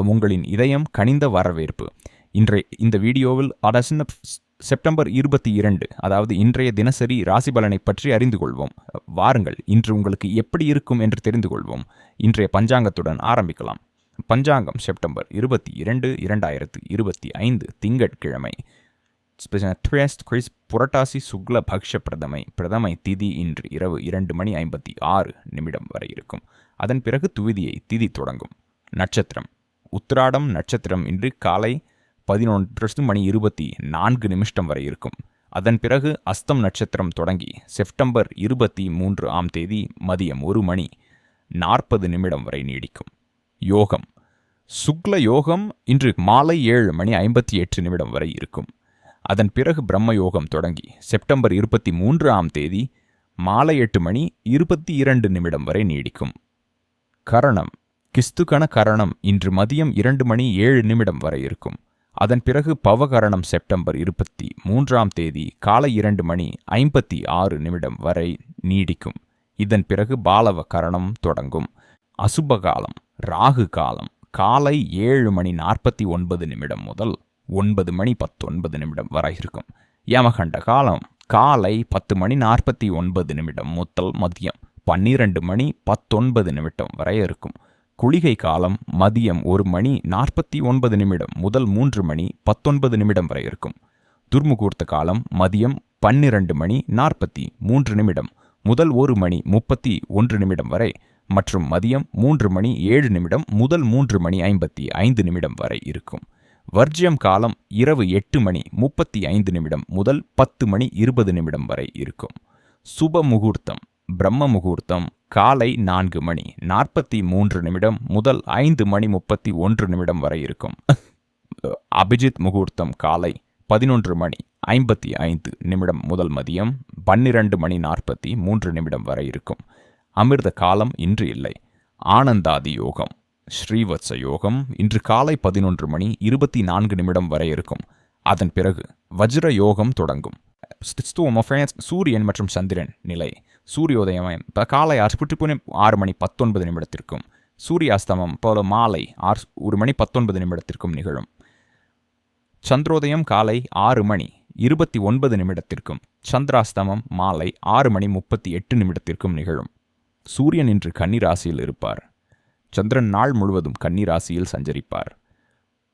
உங்களின் இதயம் கனிந்த வரவேற்பு. இன்றைய இந்த வீடியோவில் அடசின செப்டம்பர் இருபத்தி இரண்டு அதாவது இன்றைய தினசரி ராசி பலனை பற்றி அறிந்து கொள்வோம். வாருங்கள் இன்று உங்களுக்கு எப்படி இருக்கும் என்று தெரிந்து கொள்வோம். இன்றைய பஞ்சாங்கத்துடன் ஆரம்பிக்கலாம். பஞ்சாங்கம் செப்டம்பர் இருபத்தி இரண்டு இரண்டாயிரத்து இருபத்தி ஐந்து திங்கட்கிழமை. கிறிஸ் புரட்டாசி சுக்ல பக்ஷ பிரதமை பிரதமை திதி இன்று இரவு இரண்டு மணி ஐம்பத்தி ஆறு நிமிடம் வரை இருக்கும். அதன் பிறகு துவிதியை திதி தொடங்கும். நட்சத்திரம். உத்திராடம் நட்சத்திரம் இன்று காலை பதினொன்று மணி இருபத்தி நான்கு நிமிஷம் வரை இருக்கும். அதன் பிறகு அஸ்தம் நட்சத்திரம் தொடங்கி செப்டம்பர் இருபத்தி மூன்று ஆம் தேதி மதியம் ஒரு மணி நாற்பது நிமிடம் வரை நீடிக்கும். யோகம். சுக்ல யோகம் இன்று மாலை ஏழு மணி ஐம்பத்தி எட்டு நிமிடம் வரை இருக்கும். அதன் பிறகு பிரம்ம யோகம் தொடங்கி செப்டம்பர் இருபத்தி மூன்று ஆம் தேதி மாலை எட்டு மணி இருபத்தி இரண்டு நிமிடம் வரை நீடிக்கும். கரணம். கிஸ்துகண கரணம் இன்று மதியம் இரண்டு மணி ஏழு நிமிடம் வரை இருக்கும். அதன் பிறகு பவகரணம் செப்டம்பர் இருபத்தி மூன்றாம் தேதி காலை இரண்டு மணி ஐம்பத்தி ஆறு நிமிடம் வரை நீடிக்கும். இதன் பிறகு பாலவ கரணம் தொடங்கும். அசுப காலம் ராகு காலம் காலை ஏழு மணி நாற்பத்தி ஒன்பது நிமிடம் முதல் ஒன்பது மணி பத்தொன்பது நிமிடம் வரை இருக்கும். யமகண்ட காலம் காலை பத்து மணி நாற்பத்தி ஒன்பது நிமிடம் முதல் மதியம் பன்னிரண்டு மணி பத்தொன்பது நிமிடம் வரை இருக்கும். குளிகை காலம் மதியம் ஒரு மணி நாற்பத்தி ஒன்பது நிமிடம் முதல் மூன்று மணி பத்தொன்பது நிமிடம் வரை இருக்கும். துர்முகூர்த்த காலம் மதியம் பன்னிரண்டு மணி நாற்பத்தி மூன்று நிமிடம் முதல் ஒரு மணி முப்பத்தி ஒன்று நிமிடம் வரை மற்றும் மதியம் மூன்று மணி ஏழு நிமிடம் முதல் மூன்று மணி ஐம்பத்தி ஐந்து நிமிடம் வரை இருக்கும். வர்ஜியம் காலம் இரவு எட்டு மணி முப்பத்தி ஐந்து நிமிடம் முதல் பத்து மணி இருபது நிமிடம் வரை இருக்கும். சுப முகூர்த்தம் பிரம்ம முகூர்த்தம் காலை நான்கு மணி நாற்பத்தி மூன்று நிமிடம் முதல் ஐந்து மணி முப்பத்தி ஒன்று நிமிடம் வரை இருக்கும். அபிஜித் முகூர்த்தம் காலை பதினொன்று மணி ஐம்பத்தி ஐந்து நிமிடம் முதல் மதியம் பன்னிரண்டு மணி நாற்பத்தி மூன்று நிமிடம் வரை இருக்கும். அமிர்த காலம் இன்று இல்லை. ஆனந்தாதி யோகம் ஸ்ரீவத்ச யோகம் இன்று காலை பதினொன்று மணி இருபத்தி நான்கு நிமிடம் வரை இருக்கும். அதன் பிறகு வஜ்ர யோகம் தொடங்கும். சூரியன் மற்றும் சந்திரன் நிலை. சூரியோதயம் காலை ஆறு ஆறு மணி பத்தொன்பது நிமிடத்திற்கும். சூரியாஸ்தமம் போல மாலை ஆறு ஒரு மணி பத்தொன்பது நிமிடத்திற்கும் நிகழும். சந்திரோதயம் காலை ஆறு மணி இருபத்தி ஒன்பது நிமிடத்திற்கும். சந்திராஸ்தமம் மாலை ஆறு மணி முப்பத்தி எட்டு நிமிடத்திற்கும் நிகழும். சூரியன் இன்று கன்னிராசியில் இருப்பார். சந்திரன் நாள் முழுவதும் கன்னிராசியில் சஞ்சரிப்பார்.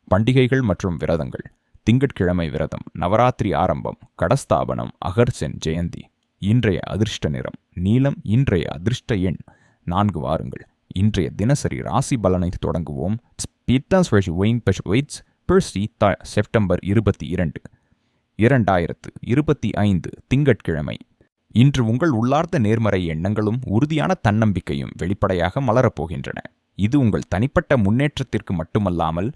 பண்டிகைகள் மற்றும் விரதங்கள். திங்கட்கிழமை விரதம். நவராத்திரி ஆரம்பம். கடஸ்தாபனம். அகர்சென் ஜெயந்தி. இன்றைய அதிர்ஷ்ட நிறம். நீலம் இன்றைய அதிர்ஷ்ட எண். நான்கு வாருங்கள். இன்றைய தினசரி ராசி பலனை தொடங்குவோம். செப்டம்பர் இருபத்தி இரண்டு. இரண்டாயிரத்து இருபத்தி ஐந்து திங்கட்கிழமை. இன்று உங்கள் உள்ளார்ந்த நேர்மறை எண்ணங்களும் உறுதியான தன்னம்பிக்கையும் வெளிப்படையாக மலரப்போகின்றன. இது உங்கள் தனிப்பட்ட முன்னேற்றத்திற்கு மட்டுமல்லாமல்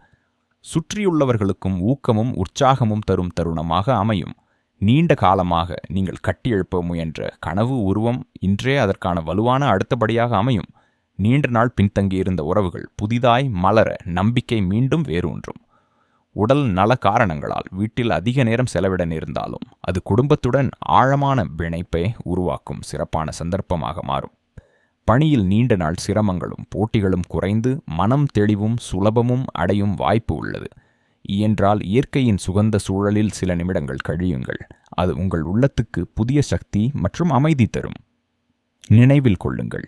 சுற்றியுள்ளவர்களுக்கும் ஊக்கமும் உற்சாகமும் தரும் தருணமாக அமையும். நீண்ட காலமாக நீங்கள் கட்டியெழுப்ப முயன்ற கனவு உருவம் இன்றே அதற்கான வலுவான அடுத்தபடியாக அமையும். நீண்ட நாள் பின்தங்கியிருந்த உறவுகள் புதிதாய் மலர நம்பிக்கை மீண்டும் வேரூன்றும். உடல் நல காரணங்களால் வீட்டில் அதிக நேரம் செலவிட நேர்ந்தாலும் அது குடும்பத்துடன் ஆழமான பிணைப்பை உருவாக்கும் சிறப்பான சந்தர்ப்பமாக மாறும். பணியில் நீண்ட நாள் சிரமங்களும் போட்டிகளும் குறைந்து மனம் தெளிவும் சுலபமும் அடையும் வாய்ப்பு உள்ளது. இயன்றால் இயற்கையின் சுகந்த சூழலில் சில நிமிடங்கள் கழியுங்கள். அது உங்கள் உள்ளத்துக்கு புதிய சக்தி மற்றும் அமைதி தரும். நினைவில் கொள்ளுங்கள்.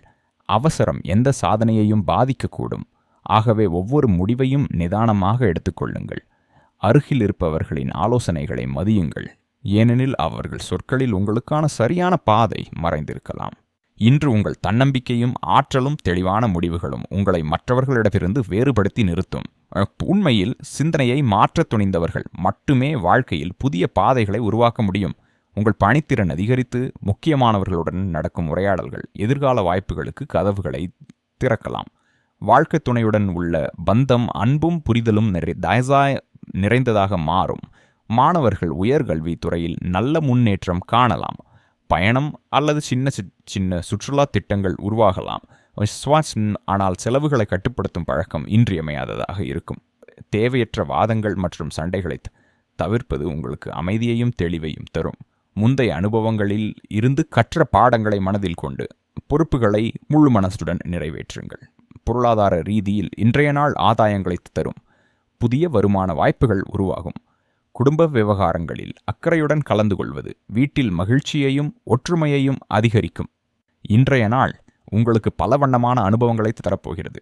அவசரம் எந்த சாதனையையும் பாதிக்கக்கூடும். ஆகவே ஒவ்வொரு முடிவையும் நிதானமாக எடுத்துக்கொள்ளுங்கள் அருகில் இருப்பவர்களின் ஆலோசனைகளை மதியுங்கள். ஏனெனில் அவர்கள் சொற்களில் உங்களுக்கான சரியான பாதை மறைந்திருக்கலாம். இன்று உங்கள் தன்னம்பிக்கையும் ஆற்றலும் தெளிவான முடிவுகளும் உங்களை மற்றவர்களிடமிருந்து வேறுபடுத்தி நிறுத்தும். உண்மையில் சிந்தனையை மாற்றத் துணிந்தவர்கள் மட்டுமே வாழ்க்கையில் புதிய பாதைகளை உருவாக்க முடியும். உங்கள் பணித்திறன் அதிகரித்து முக்கியமானவர்களுடன் நடக்கும் உரையாடல்கள் எதிர்கால வாய்ப்புகளுக்கு கதவுகளை திறக்கலாம். வாழ்க்கை துணையுடன் உள்ள பந்தம் அன்பும் புரிதலும் நிறை தயசாய நிறைந்ததாக மாறும். மாணவர்கள் உயர்கல்வி துறையில் நல்ல முன்னேற்றம் காணலாம். பயணம் அல்லது சின்ன சின்ன சுற்றுலா திட்டங்கள் உருவாகலாம். ஸ்வாட்ச் ஆனால் செலவுகளை கட்டுப்படுத்தும் பழக்கம் இன்றியமையாததாக இருக்கும். தேவையற்ற வாதங்கள் மற்றும் சண்டைகளை தவிர்ப்பது உங்களுக்கு அமைதியையும் தெளிவையும் தரும். முந்தைய அனுபவங்களில் இருந்து கற்ற பாடங்களை மனதில் கொண்டு பொறுப்புகளை முழு மனசுடன் நிறைவேற்றுங்கள். பொருளாதார ரீதியில் இன்றைய நாள் ஆதாயங்களை தரும். புதிய வருமான வாய்ப்புகள் உருவாகும். குடும்ப விவகாரங்களில் அக்கறையுடன் கலந்து கொள்வது வீட்டில் மகிழ்ச்சியையும் ஒற்றுமையையும் அதிகரிக்கும். இன்றைய நாள் உங்களுக்கு பல வண்ணமான அனுபவங்களை தரப்போகிறது.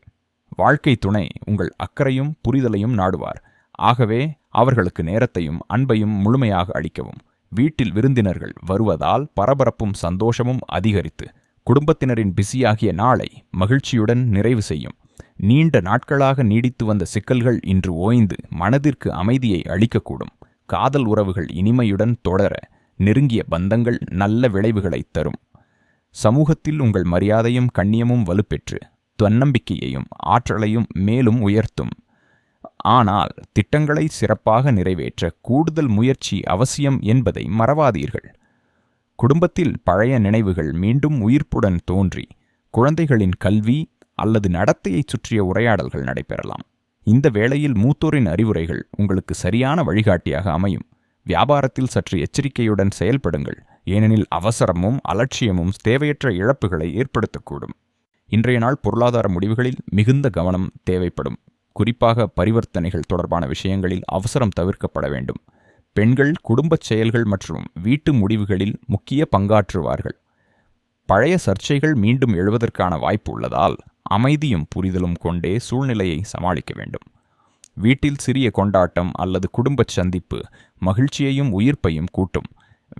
வாழ்க்கை துணை உங்கள் அக்கறையும் புரிதலையும் நாடுவார். ஆகவே அவர்களுக்கு நேரத்தையும் அன்பையும் முழுமையாக அளிக்கவும். வீட்டில் விருந்தினர்கள் வருவதால் பரபரப்பும் சந்தோஷமும் அதிகரித்து குடும்பத்தினரின் பிஸியாகிய நாளை மகிழ்ச்சியுடன் நிறைவு செய்யும். நீண்ட நாட்களாக நீடித்து வந்த சிக்கல்கள் இன்று ஓய்ந்து மனதிற்கு அமைதியை அளிக்கக்கூடும். காதல் உறவுகள் இனிமையுடன் தொடர நெருங்கிய பந்தங்கள் நல்ல விளைவுகளை தரும். சமூகத்தில் உங்கள் மரியாதையும் கண்ணியமும் வலுப்பெற்று தன்னம்பிக்கையையும் ஆற்றலையும் மேலும் உயர்த்தும். ஆனால் திட்டங்களை சிறப்பாக நிறைவேற்ற கூடுதல் முயற்சி அவசியம் என்பதை மறவாதீர்கள். குடும்பத்தில் பழைய நினைவுகள் மீண்டும் உயிர்ப்புடன் தோன்றி குழந்தைகளின் கல்வி அல்லது நடத்தையைச் சுற்றிய உரையாடல்கள் நடைபெறலாம். இந்த வேளையில் மூத்தோரின் அறிவுரைகள் உங்களுக்கு சரியான வழிகாட்டியாக அமையும். வியாபாரத்தில் சற்று எச்சரிக்கையுடன் செயல்படுங்கள். ஏனெனில் அவசரமும் அலட்சியமும் தேவையற்ற இழப்புகளை ஏற்படுத்தக்கூடும். இன்றைய நாள் பொருளாதார முடிவுகளில் மிகுந்த கவனம் தேவைப்படும். குறிப்பாக பரிவர்த்தனைகள் தொடர்பான விஷயங்களில் அவசரம் தவிர்க்கப்பட வேண்டும். பெண்கள் குடும்பச் செயல்கள் மற்றும் வீட்டு முடிவுகளில் முக்கிய பங்காற்றுவார்கள். பழைய சர்ச்சைகள் மீண்டும் எழுவதற்கான வாய்ப்பு உள்ளதால் அமைதியும் புரிதலும் கொண்டே சூழ்நிலையை சமாளிக்க வேண்டும். வீட்டில் சிறிய கொண்டாட்டம் அல்லது குடும்பச் சந்திப்பு மகிழ்ச்சியையும் உயிர்ப்பையும் கூட்டும்.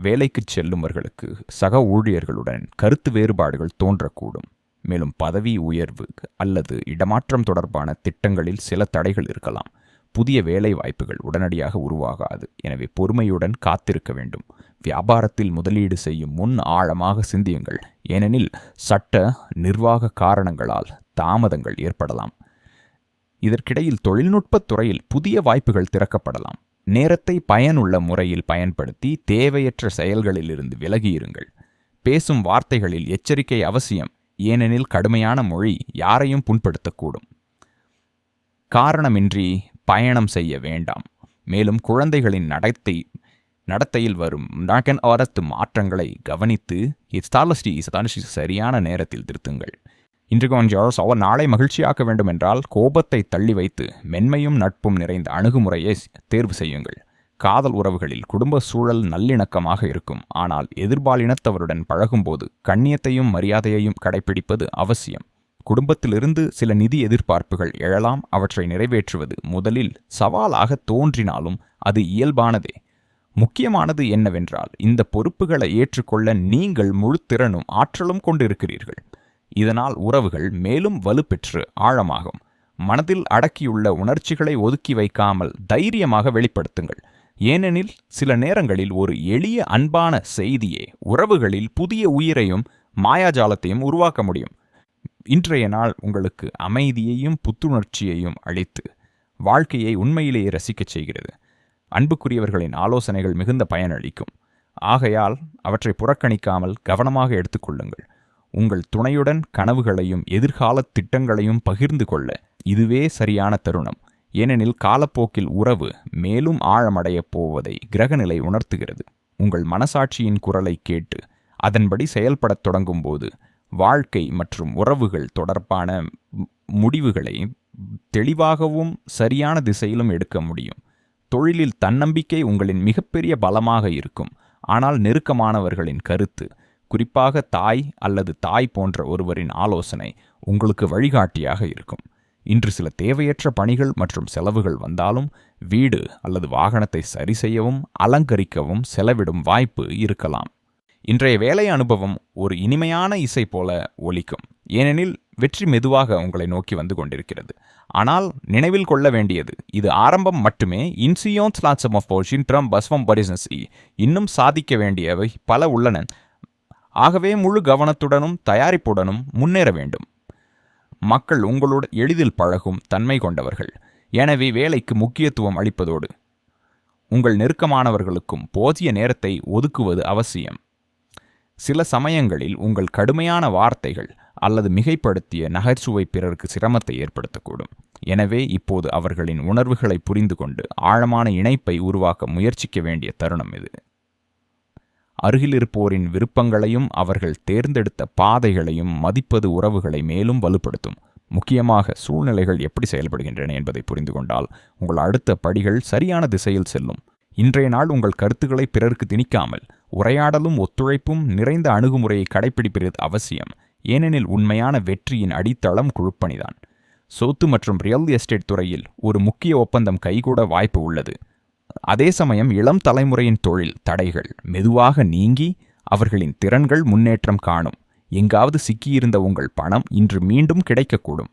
வேலைக்குச் செல்லுமவர்களுக்கு சக ஊழியர்களுடன் கருத்து வேறுபாடுகள் தோன்றக்கூடும். மேலும் பதவி உயர்வு அல்லது இடமாற்றம் தொடர்பான திட்டங்களில் சில தடைகள் இருக்கலாம். புதிய வேலை வாய்ப்புகள் உடனடியாக உருவாகாது. எனவே பொறுமையுடன் காத்திருக்க வேண்டும். வியாபாரத்தில் முதலீடு செய்யும் முன் ஆழமாக சிந்தியுங்கள். ஏனெனில் சட்ட நிர்வாக காரணங்களால் தாமதங்கள் ஏற்படலாம். இதற்கிடையில் தொழில்நுட்பத் துறையில் புதிய வாய்ப்புகள் திறக்கப்படலாம். நேரத்தை பயனுள்ள முறையில் பயன்படுத்தி தேவையற்ற செயல்களிலிருந்து விலகியிருங்கள். பேசும் வார்த்தைகளில் எச்சரிக்கை அவசியம் ஏனெனில் கடுமையான மொழி யாரையும் புண்படுத்தக்கூடும். காரணமின்றி பயணம் செய்ய வேண்டாம். மேலும் குழந்தைகளின் நடத்தை நடத்தையில் வரும் நாகன் ஆரத்து மாற்றங்களை கவனித்து இஸ்தாலஸ்டி இஸ்தாலஸ்டி சரியான நேரத்தில் திருத்துங்கள். இன்று கொஞ்சம் சவ நாளை மகிழ்ச்சியாக்க வேண்டும் என்றால் கோபத்தை தள்ளி வைத்து மென்மையும் நட்பும் நிறைந்த அணுகுமுறையை தேர்வு செய்யுங்கள். காதல் உறவுகளில் குடும்ப சூழல் நல்லிணக்கமாக இருக்கும். ஆனால் எதிர்பாலினத்தவருடன் பழகும்போது கண்ணியத்தையும் மரியாதையையும் கடைபிடிப்பது அவசியம். குடும்பத்திலிருந்து சில நிதி எதிர்பார்ப்புகள் எழலாம். அவற்றை நிறைவேற்றுவது முதலில் சவாலாக தோன்றினாலும் அது இயல்பானதே. முக்கியமானது என்னவென்றால் இந்த பொறுப்புகளை ஏற்றுக்கொள்ள நீங்கள் முழு திறனும் ஆற்றலும் கொண்டிருக்கிறீர்கள். இதனால் உறவுகள் மேலும் வலுப்பெற்று ஆழமாகும். மனதில் அடக்கியுள்ள உணர்ச்சிகளை ஒதுக்கி வைக்காமல் தைரியமாக வெளிப்படுத்துங்கள். ஏனெனில் சில நேரங்களில் ஒரு எளிய அன்பான செய்தியே உறவுகளில் புதிய உயிரையும் மாயாஜாலத்தையும் உருவாக்க முடியும். இன்றைய நாள் உங்களுக்கு அமைதியையும் புத்துணர்ச்சியையும் அளித்து வாழ்க்கையை உண்மையிலேயே ரசிக்கச் செய்கிறது. அன்புக்குரியவர்களின் ஆலோசனைகள் மிகுந்த பயனளிக்கும். ஆகையால் அவற்றை புறக்கணிக்காமல் கவனமாக எடுத்துக்கொள்ளுங்கள் உங்கள் துணையுடன் கனவுகளையும் எதிர்கால திட்டங்களையும் பகிர்ந்து கொள்ள இதுவே சரியான தருணம். ஏனெனில் காலப்போக்கில் உறவு மேலும் ஆழமடையப் போவதை கிரகநிலை உணர்த்துகிறது. உங்கள் மனசாட்சியின் குரலை கேட்டு அதன்படி செயல்படத் தொடங்கும்போது வாழ்க்கை மற்றும் உறவுகள் தொடர்பான முடிவுகளை தெளிவாகவும் சரியான திசையிலும் எடுக்க முடியும். தொழிலில் தன்னம்பிக்கை உங்களின் மிகப்பெரிய பலமாக இருக்கும். ஆனால் நெருக்கமானவர்களின் கருத்து குறிப்பாக தாய் அல்லது தாய் போன்ற ஒருவரின் ஆலோசனை உங்களுக்கு வழிகாட்டியாக இருக்கும். இன்று சில தேவையற்ற பணிகள் மற்றும் செலவுகள் வந்தாலும் வீடு அல்லது வாகனத்தை சரி செய்யவும் அலங்கரிக்கவும் செலவிடும் வாய்ப்பு இருக்கலாம். இன்றைய வேலை அனுபவம் ஒரு இனிமையான இசை போல ஒலிக்கும். ஏனெனில் வெற்றி மெதுவாக உங்களை நோக்கி வந்து கொண்டிருக்கிறது. ஆனால் நினைவில் கொள்ள வேண்டியது இது ஆரம்பம் மட்டுமே. இன்சியோன் லாட்சம் ஆஃப் ட்ரம் பஸ்வம் பரிசன்சி இன்னும் சாதிக்க வேண்டியவை பல உள்ளன. ஆகவே முழு கவனத்துடனும் தயாரிப்புடனும் முன்னேற வேண்டும். மக்கள் உங்களோடு எளிதில் பழகும் தன்மை கொண்டவர்கள். எனவே வேலைக்கு முக்கியத்துவம் அளிப்பதோடு உங்கள் நெருக்கமானவர்களுக்கும் போதிய நேரத்தை ஒதுக்குவது அவசியம். சில சமயங்களில் உங்கள் கடுமையான வார்த்தைகள் அல்லது மிகைப்படுத்திய நகைச்சுவை பிறருக்கு சிரமத்தை ஏற்படுத்தக்கூடும். எனவே இப்போது அவர்களின் உணர்வுகளை புரிந்து கொண்டு ஆழமான இணைப்பை உருவாக்க முயற்சிக்க வேண்டிய தருணம் இது. அருகிலிருப்போரின் விருப்பங்களையும் அவர்கள் தேர்ந்தெடுத்த பாதைகளையும் மதிப்பது உறவுகளை மேலும் வலுப்படுத்தும். முக்கியமாக சூழ்நிலைகள் எப்படி செயல்படுகின்றன என்பதை புரிந்து கொண்டால் உங்கள் அடுத்த படிகள் சரியான திசையில் செல்லும். இன்றைய நாள் உங்கள் கருத்துக்களை பிறருக்கு திணிக்காமல் உரையாடலும் ஒத்துழைப்பும் நிறைந்த அணுகுமுறையை கடைபிடிப்பது அவசியம். ஏனெனில் உண்மையான வெற்றியின் அடித்தளம் குழுப்பணிதான். சொத்து மற்றும் ரியல் எஸ்டேட் துறையில் ஒரு முக்கிய ஒப்பந்தம் கைகூட வாய்ப்பு உள்ளது. அதே சமயம் இளம் தலைமுறையின் தொழில் தடைகள் மெதுவாக நீங்கி அவர்களின் திறன்கள் முன்னேற்றம் காணும். எங்காவது சிக்கியிருந்த உங்கள் பணம் இன்று மீண்டும் கிடைக்கக்கூடும்.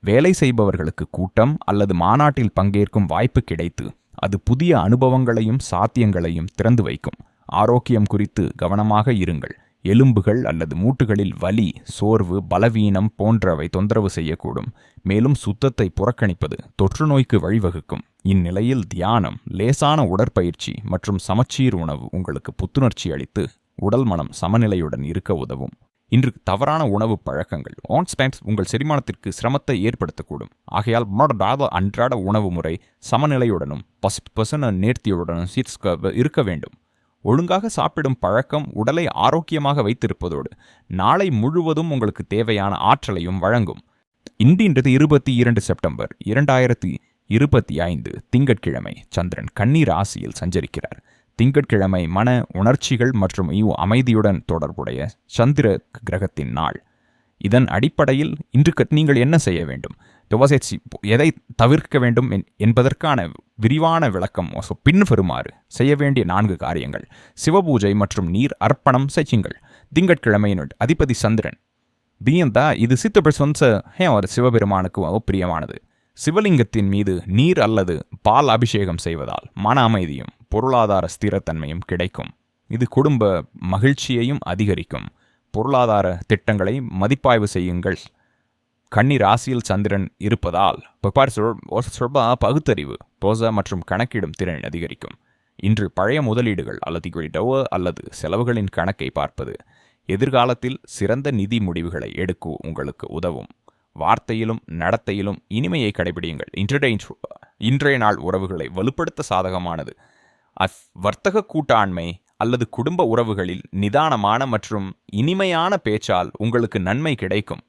வேலை செய்பவர்களுக்கு கூட்டம் அல்லது மாநாட்டில் பங்கேற்கும் வாய்ப்பு கிடைத்து அது புதிய அனுபவங்களையும் சாத்தியங்களையும் திறந்து வைக்கும். ஆரோக்கியம் குறித்து கவனமாக இருங்கள். எலும்புகள் அல்லது மூட்டுகளில் வலி சோர்வு பலவீனம் போன்றவை தொந்தரவு செய்யக்கூடும். மேலும் சுத்தத்தை புறக்கணிப்பது தொற்று நோய்க்கு வழிவகுக்கும். இந்நிலையில் தியானம் லேசான உடற்பயிற்சி மற்றும் சமச்சீர் உணவு உங்களுக்கு புத்துணர்ச்சி அளித்து உடல் மனம் சமநிலையுடன் இருக்க உதவும். இன்று தவறான உணவு பழக்கங்கள் ஆன்ஸ்பேம்ஸ் உங்கள் செரிமானத்திற்கு சிரமத்தை ஏற்படுத்தக்கூடும். ஆகையால் மாடாத அன்றாட உணவு முறை சமநிலையுடனும் பசு பசுன நேர்த்தியுடனும் இருக்க வேண்டும். ஒழுங்காக சாப்பிடும் பழக்கம் உடலை ஆரோக்கியமாக வைத்திருப்பதோடு நாளை முழுவதும் உங்களுக்கு தேவையான ஆற்றலையும் வழங்கும். இன்றின்றது இருபத்தி இரண்டு செப்டம்பர் இரண்டாயிரத்தி இருபத்தி ஐந்து திங்கட்கிழமை. சந்திரன் கண்ணீர் ராசியில் சஞ்சரிக்கிறார். திங்கட்கிழமை மன உணர்ச்சிகள் மற்றும் அமைதியுடன் தொடர்புடைய சந்திர கிரகத்தின் நாள். இதன் அடிப்படையில் இன்று நீங்கள் என்ன செய்ய வேண்டும்? டொவசேட்சி எதை தவிர்க்க வேண்டும் என்பதற்கான விரிவான விளக்கம் பின்வருமாறு செய்ய வேண்டிய நான்கு காரியங்கள். சிவபூஜை மற்றும் நீர் அர்ப்பணம் செய்யுங்கள். திங்கட்கிழமையினுள் அதிபதி சந்திரன். தீயந்தா இது சித்தபிரசன்ச ஹே அவர் சிவபெருமானுக்கு பிரியமானது. சிவலிங்கத்தின் மீது நீர் அல்லது பால் அபிஷேகம் செய்வதால் மன அமைதியும் பொருளாதார ஸ்திரத்தன்மையும் கிடைக்கும். இது குடும்ப மகிழ்ச்சியையும் அதிகரிக்கும். பொருளாதார திட்டங்களை மதிப்பாய்வு செய்யுங்கள். கன்னி ராசியில் சந்திரன் இருப்பதால் சொல்பா பகுத்தறிவு போச மற்றும் கணக்கிடும் திறன் அதிகரிக்கும். இன்று பழைய முதலீடுகள் அல்லது அல்லது செலவுகளின் கணக்கை பார்ப்பது எதிர்காலத்தில் சிறந்த நிதி முடிவுகளை எடுக்க உங்களுக்கு உதவும். வார்த்தையிலும் நடத்தையிலும் இனிமையை கடைபிடியுங்கள். இன்றைய இன்றைய நாள் உறவுகளை வலுப்படுத்த சாதகமானது. அஃப் வர்த்தக கூட்டாண்மை அல்லது குடும்ப உறவுகளில் நிதானமான மற்றும் இனிமையான பேச்சால் உங்களுக்கு நன்மை கிடைக்கும்.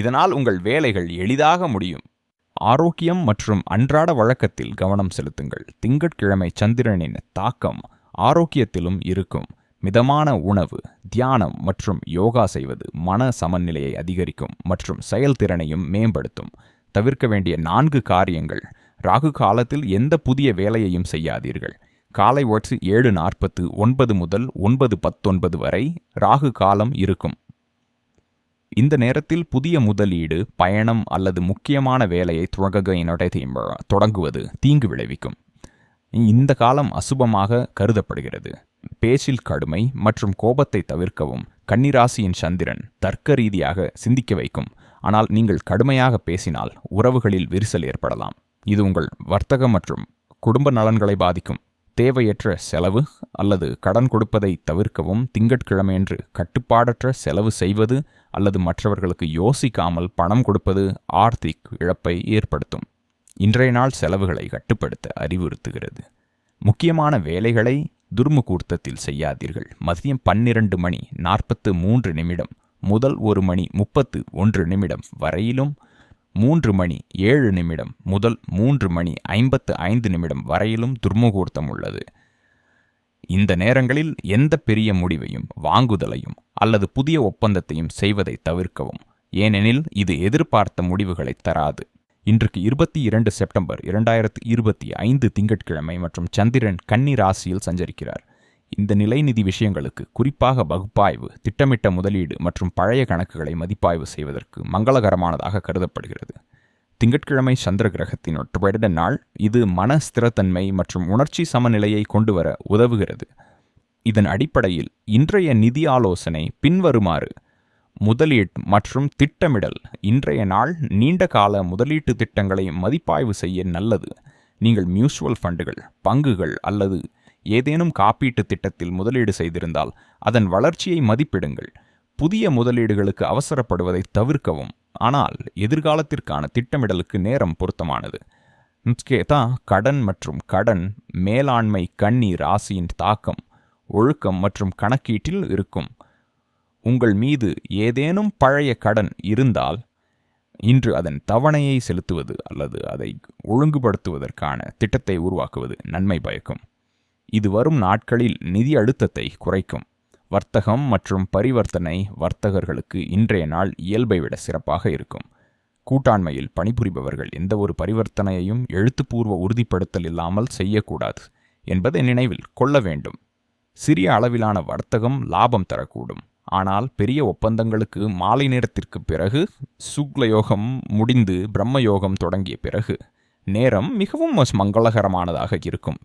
இதனால் உங்கள் வேலைகள் எளிதாக முடியும். ஆரோக்கியம் மற்றும் அன்றாட வழக்கத்தில் கவனம் செலுத்துங்கள். திங்கட்கிழமை சந்திரனின் தாக்கம் ஆரோக்கியத்திலும் இருக்கும். மிதமான உணவு தியானம் மற்றும் யோகா செய்வது மன சமநிலையை அதிகரிக்கும் மற்றும் செயல்திறனையும் மேம்படுத்தும். தவிர்க்க வேண்டிய நான்கு காரியங்கள். ராகு காலத்தில் எந்த புதிய வேலையையும் செய்யாதீர்கள். காலை ஒற்று ஏழு நாற்பத்து ஒன்பது முதல் ஒன்பது பத்தொன்பது வரை ராகு காலம் இருக்கும். இந்த நேரத்தில் புதிய முதலீடு பயணம் அல்லது முக்கியமான வேலையை தொடங்குவது தீங்கு விளைவிக்கும். இந்த காலம் அசுபமாக கருதப்படுகிறது. பேச்சில் கடுமை மற்றும் கோபத்தை தவிர்க்கவும் கன்னிராசியின் சந்திரன் தர்க்க ரீதியாக சிந்திக்க வைக்கும். ஆனால் நீங்கள் கடுமையாக பேசினால் உறவுகளில் விரிசல் ஏற்படலாம். இது உங்கள் வர்த்தக மற்றும் குடும்ப நலன்களை பாதிக்கும். தேவையற்ற செலவு அல்லது கடன் கொடுப்பதை தவிர்க்கவும் திங்கட்கிழமையன்று கட்டுப்பாடற்ற செலவு செய்வது அல்லது மற்றவர்களுக்கு யோசிக்காமல் பணம் கொடுப்பது ஆர்த்திக் இழப்பை ஏற்படுத்தும். இன்றைய நாள் செலவுகளை கட்டுப்படுத்த அறிவுறுத்துகிறது. முக்கியமான வேலைகளை துர்முகூர்த்தத்தில் செய்யாதீர்கள். மதியம் பன்னிரண்டு மணி நாற்பத்து மூன்று நிமிடம் முதல் ஒரு மணி முப்பத்து ஒன்று நிமிடம் வரையிலும் மூன்று மணி ஏழு நிமிடம் முதல் மூன்று மணி ஐம்பத்து ஐந்து நிமிடம் வரையிலும் துர்முகூர்த்தம் உள்ளது. இந்த நேரங்களில் எந்த பெரிய முடிவையும் வாங்குதலையும் அல்லது புதிய ஒப்பந்தத்தையும் செய்வதை தவிர்க்கவும். ஏனெனில் இது எதிர்பார்த்த முடிவுகளை தராது. இன்றைக்கு இருபத்தி இரண்டு செப்டம்பர் இரண்டாயிரத்து இருபத்தி ஐந்து திங்கட்கிழமை மற்றும் சந்திரன் கன்னி ராசியில் சஞ்சரிக்கிறார். இந்த நிலைநிதி விஷயங்களுக்கு குறிப்பாக பகுப்பாய்வு திட்டமிட்ட முதலீடு மற்றும் பழைய கணக்குகளை மதிப்பாய்வு செய்வதற்கு மங்களகரமானதாக கருதப்படுகிறது. திங்கட்கிழமை சந்திர கிரகத்தின் ஒற்றுபட நாள் இது மன ஸ்திரத்தன்மை மற்றும் உணர்ச்சி சமநிலையை கொண்டு வர உதவுகிறது. இதன் அடிப்படையில் இன்றைய நிதி ஆலோசனை பின்வருமாறு முதலீடு மற்றும் திட்டமிடல் இன்றைய நாள் நீண்ட கால முதலீட்டு திட்டங்களை மதிப்பாய்வு செய்ய நல்லது. நீங்கள் மியூச்சுவல் ஃபண்டுகள் பங்குகள் அல்லது ஏதேனும் காப்பீட்டு திட்டத்தில் முதலீடு செய்திருந்தால் அதன் வளர்ச்சியை மதிப்பிடுங்கள். புதிய முதலீடுகளுக்கு அவசரப்படுவதை தவிர்க்கவும். ஆனால் எதிர்காலத்திற்கான திட்டமிடலுக்கு நேரம் பொருத்தமானது. முக்கியதா கடன் மற்றும் கடன் மேலாண்மை கண்ணீர் ராசியின் தாக்கம் ஒழுக்கம் மற்றும் கணக்கீட்டில் இருக்கும். உங்கள் மீது ஏதேனும் பழைய கடன் இருந்தால் இன்று அதன் தவணையை செலுத்துவது அல்லது அதை ஒழுங்குபடுத்துவதற்கான திட்டத்தை உருவாக்குவது நன்மை பயக்கும். இது வரும் நாட்களில் நிதி அழுத்தத்தை குறைக்கும். வர்த்தகம் மற்றும் பரிவர்த்தனை வர்த்தகர்களுக்கு இன்றைய நாள் இயல்பை விட சிறப்பாக இருக்கும். கூட்டாண்மையில் பணிபுரிபவர்கள் எந்த ஒரு பரிவர்த்தனையையும் எழுத்துப்பூர்வ உறுதிப்படுத்தல் இல்லாமல் செய்யக்கூடாது என்பதை நினைவில் கொள்ள வேண்டும். சிறிய அளவிலான வர்த்தகம் லாபம் தரக்கூடும். ஆனால் பெரிய ஒப்பந்தங்களுக்கு மாலை நேரத்திற்கு பிறகு சுக்லயோகம் முடிந்து பிரம்மயோகம் தொடங்கிய பிறகு நேரம் மிகவும் மங்களகரமானதாக இருக்கும்.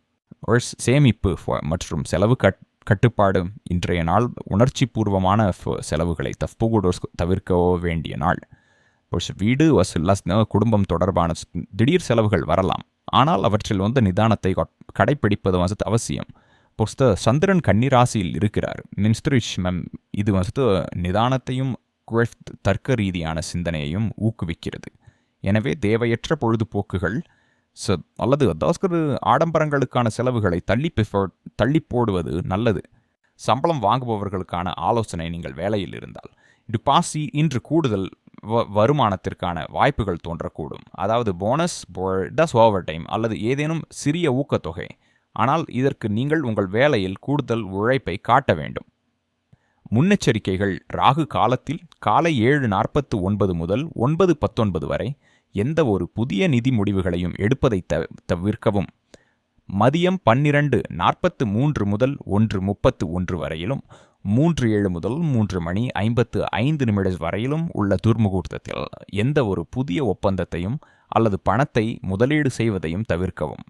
சேமிப்பு மற்றும் செலவு கட் கட்டுப்பாடு இன்றைய நாள் உணர்ச்சி பூர்வமான செலவுகளை தப்புகூடோஸ் தவிர்க்கவோ வேண்டிய நாள். வீடு வசூல்லாஸ் குடும்பம் தொடர்பான திடீர் செலவுகள் வரலாம். ஆனால் அவற்றில் வந்து நிதானத்தை கடைப்பிடிப்பது வந்து அவசியம். பொஸ்த சந்திரன் கன்னிராசியில் இருக்கிறார். மின்ஸ்திரிஷ் மேம் இது வந்து நிதானத்தையும் தர்க்க ரீதியான சிந்தனையையும் ஊக்குவிக்கிறது. எனவே தேவையற்ற பொழுதுபோக்குகள் ச அல்லது அதாஸ்கர் ஆடம்பரங்களுக்கான செலவுகளை தள்ளி தள்ளி போடுவது நல்லது. சம்பளம் வாங்குபவர்களுக்கான ஆலோசனை நீங்கள் வேலையில் இருந்தால். டிபாசி இன்று கூடுதல் வ- வருமானத்திற்கான வாய்ப்புகள் தோன்றக்கூடும். அதாவது போனஸ் டஸ் ஓவர் டைம் அல்லது ஏதேனும் சிறிய ஊக்கத்தொகை. ஆனால் இதற்கு நீங்கள் உங்கள் வேலையில் கூடுதல் உழைப்பை காட்ட வேண்டும். முன்னெச்சரிக்கைகள் ராகு காலத்தில் காலை ஏழு நாற்பத்து ஒன்பது முதல் ஒன்பது பத்தொன்பது வரை எந்த ஒரு புதிய நிதி முடிவுகளையும் எடுப்பதை த- தவிர்க்கவும். மதியம் பன்னிரண்டு நாற்பத்து மூன்று முதல் ஒன்று முப்பத்து ஒன்று வரையிலும் மூன்று ஏழு முதல் மூன்று மணி ஐம்பத்து ஐந்து நிமிட வரையிலும் உள்ள துர்முகூர்த்தத்தில் எந்த ஒரு புதிய ஒப்பந்தத்தையும் அல்லது பணத்தை முதலீடு செய்வதையும் தவிர்க்கவும்.